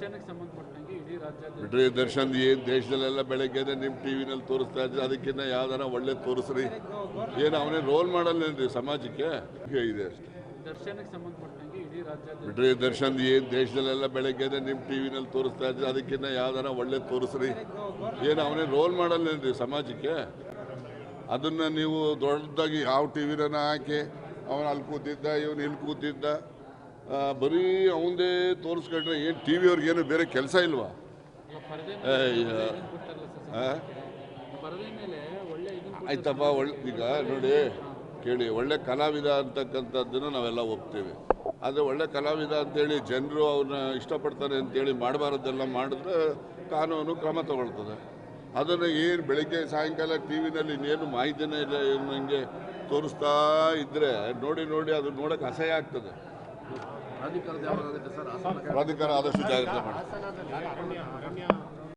ದರ್ಶನಕ್ಕೆ ಸಂಬಂಧಪಟ್ಟಂಗೆ ಇಡೀ ರಾಜ್ಯದ ಬಿಡ್ರಿ ದರ್ಶನ್ ಏನ್ ದೇಶದಲ್ಲೆಲ್ಲ ಬೆಳಗ್ಗೆನೆ ನಿಮ್ ಟಿವಿನಲ್ಲಿ ತೋರಿಸ್ತಾ ಇದ್ರೆ ಅದಕ್ಕಿಂತ ಯಾವ್ದಾರ ಒಳ್ಳೆ ತೋರಿಸ್ರಿ. ಏನು ಅವನೇ ರೋಲ್ ಮಾಡಲ್ಲೇನ್ರಿ ಸಮಾಜಕ್ಕೆ? ಹೀಗೆ ಇದೆ ಅಷ್ಟೇ. ದರ್ಶನಕ್ಕೆ ಸಂಬಂಧಪಟ್ಟಂಗೆ ಇಡೀ ರಾಜ್ಯದ ಬಿಡ್ರಿ ದರ್ಶನ್ ಏನ್ ದೇಶದಲ್ಲೆಲ್ಲ ಬೆಳಗ್ಗೆ ನಿಮ್ ಟಿವಿನಲ್ಲಿ ತೋರಿಸ್ತಾ ಇದ್ರೆ ಅದಕ್ಕಿಂತ ಯಾವ್ದಾರ ಒಳ್ಳೆ ತೋರಿಸ್ರಿ. ಏನು ಅವನೇ ರೋಲ್ ಮಾಡಲ್ಲೇನ್ರಿ ಸಮಾಜಕ್ಕೆ? ಅದನ್ನ ನೀವು ದೊಡ್ಡದಾಗಿ ಯಾವ ಟಿವಿನ ಹಾಕಿ ಅವನು ಅಲ್ಲಿ ಕೂತಿದ್ದ ಇವನು ಇಲ್ಲಿ ಕೂತಿದ್ದ ಬರೀ ಅವಂದೇ ತೋರಿಸ್ಕೊಂಡ್ರೆ ಏನು ಟಿ ವಿ ಏನು ಬೇರೆ ಕೆಲಸ ಇಲ್ವಾ? ಆಯ್ತಪ್ಪ ಒಳ್ಳೆ ಈಗ ನೋಡಿ, ಕೇಳಿ, ಒಳ್ಳೆ ಕಲಾವಿದ ಅಂತಕ್ಕಂಥದ್ದನ್ನು ನಾವೆಲ್ಲ ಹೋಗ್ತೀವಿ ಆದರೆ ಒಳ್ಳೆ ಕಲಾವಿದ ಅಂತೇಳಿ ಜನರು ಅವ್ರನ್ನ ಇಷ್ಟಪಡ್ತಾರೆ ಅಂತೇಳಿ ಮಾಡಬಾರ್ದೆಲ್ಲ ಮಾಡಿದ್ರೆ ಕಾನೂನು ಕ್ರಮ ತಗೊಳ್ತದೆ. ಅದನ್ನು ಏನು ಬೆಳಗ್ಗೆ, ಸಾಯಂಕಾಲ ಟಿ ವಿನಲ್ಲಿ ಇನ್ನೇನು ಮಾಹಿತಿನೇ ಇಲ್ಲ ಏನು ನನಗೆ ತೋರಿಸ್ತಾ ಇದ್ದರೆ ನೋಡಿ ನೋಡಿ, ಅದು ನೋಡೋಕ್ಕೆ ಅಸಹ್ಯ ಆಗ್ತದೆ. ಪ್ರಾಧಿಕಾರದ ಯಾವಾಗ ಆಗುತ್ತೆ ಸರ್ ಹಾಸನ ಪ್ರಾಧಿಕಾರ ಆದಷ್ಟು ಜಾಗ್ರತೆ ಮಾಡಿ ಹಾಸನದಲ್ಲಿ ಅರಣ್ಯ ಅರಣ್ಯ